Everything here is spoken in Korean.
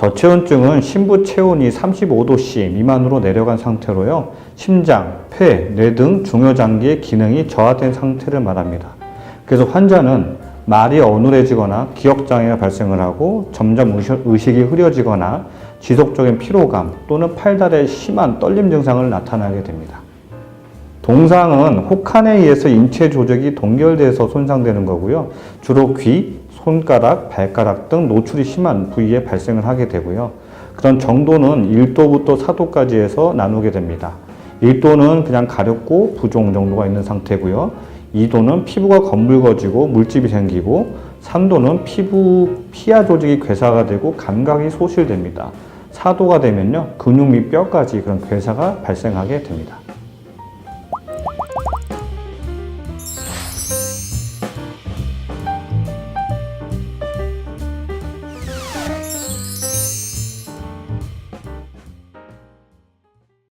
저체온증은 심부 체온이 35도씨 미만으로 내려간 상태로요. 심장, 폐, 뇌 등 중요 장기의 기능이 저하된 상태를 말합니다. 그래서 환자는 말이 어눌해지거나 기억 장애가 발생을 하고 점점 의식- 의식이 흐려지거나 지속적인 피로감 또는 팔다리에 심한 떨림 증상을 나타나게 됩니다. 동상은 혹한에 의해서 인체 조직이 동결돼서 손상되는 거고요. 주로 귀, 손가락, 발가락 등 노출이 심한 부위에 발생을 하게 되고요. 그런 정도는 1도부터 4도까지 해서 나누게 됩니다. 1도는 그냥 가렵고 부종 정도가 있는 상태고요. 2도는 피부가 검붉어지고 물집이 생기고 3도는 피부 피하 조직이 괴사가 되고 감각이 소실됩니다. 4도가 되면요. 근육 및 뼈까지 그런 괴사가 발생하게 됩니다.